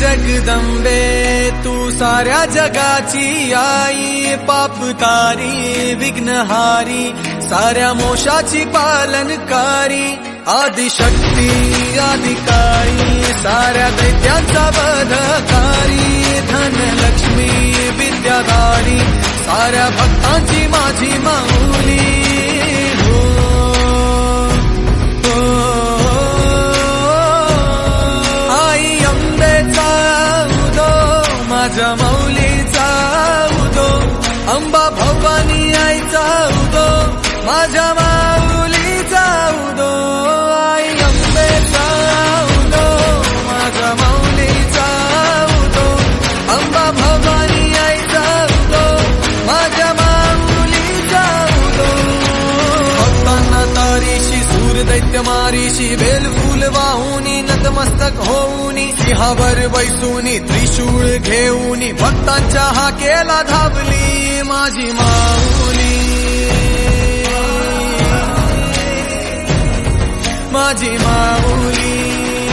जगदंबे तू साऱ्या जगाची आई पापकारी विघ्नहारी साऱ्या मोशाची पालनकारी आदिशक्ती अधिकारी साऱ्या दैत्यांचा वधकारी धनलक्ष्मी विद्याधारी साऱ्या भक्तांची माझी माऊली भुले जाऊ दो अम्बा भवानी आई दैत्य मारीशी बेल फुल वाहुनी नतमस्तक होऊनी सिंहावर बैसूनी त्रिशूळ घेऊनी भक्तांच्या हा केला धावली माझी माऊली. माझी माऊली.